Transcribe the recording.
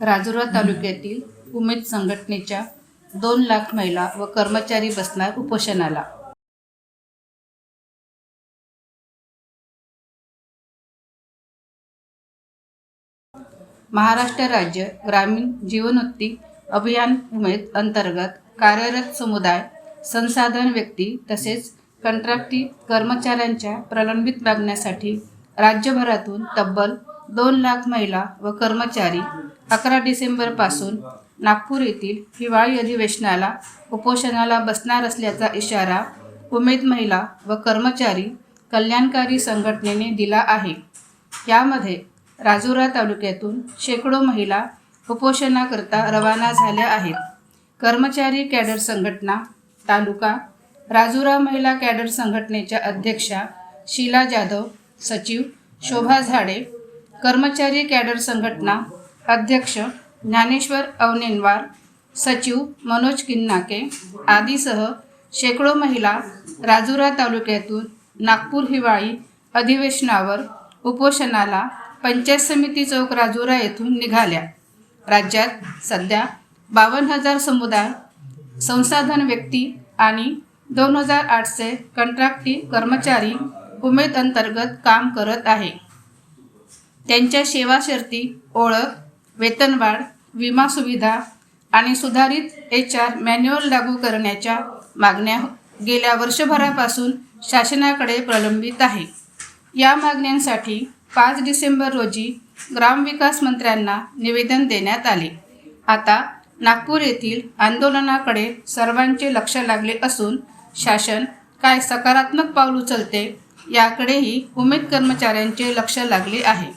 राजुरा तालुक्यातील उमेद संघटनेच्या दोन लाख महिला व कर्मचारी बसणार उपोषणाला. महाराष्ट्र राज्य ग्रामीण जीवनोत्ती अभियान उमेद अंतर्गत कार्यरत समुदाय संसाधन व्यक्ती तसेच कंत्राटी कर्मचाऱ्यांच्या प्रलंबित मागण्यासाठी राज्यभरातून तब्बल दोन लाख महिला व कर्मचारी अकरा डिसेंबरपासून नागपूर येथील हिवाळी अधिवेशनाला उपोषणाला बसणार असल्याचा इशारा उमेद महिला व कर्मचारी कल्याणकारी संघटनेने दिला आहे. यामध्ये राजुरा तालुक्यातून शेकडो महिला उपोषणाकरता रवाना झाल्या आहेत. कर्मचारी कॅडर संघटना तालुका राजुरा महिला कॅडर संघटनेच्या अध्यक्षा शीला जाधव सचिव शोभा झाडे कर्मचारी कॅडर संघटना अध्यक्ष ज्ञानेश्वर अवनेनवार सचिव मनोज किन्नाके आदीसह शेकडो महिला राजुरा तालुक्यातून नागपूर हिवाळी अधिवेशनावर उपोषणाला पंचायत समिती चौक राजुरा येथून निघाल्या. राज्यात सध्या बावन्न हजार समुदाय संसाधन व्यक्ती आणि दोन हजार आठशे कंत्राटी कर्मचारी उमेद अंतर्गत काम करत आहे. त्यांच्या सेवा शर्ती ओळख वेतनवाढ विमा सुविधा आणि सुधारित एच आर मॅन्युअल लागू करण्याच्या मागण्या गेल्या वर्षभरापासून शासनाकडे प्रलंबित आहे. या मागण्यांसाठी पाच डिसेंबर रोजी ग्रामविकास मंत्र्यांना निवेदन देण्यात आले. आता नागपूर येथील आंदोलनाकडे सर्वांचे लक्ष लागले असून शासन काय सकारात्मक पाऊल उचलते याकडेही उमेद कर्मचाऱ्यांचे लक्ष लागले आहे.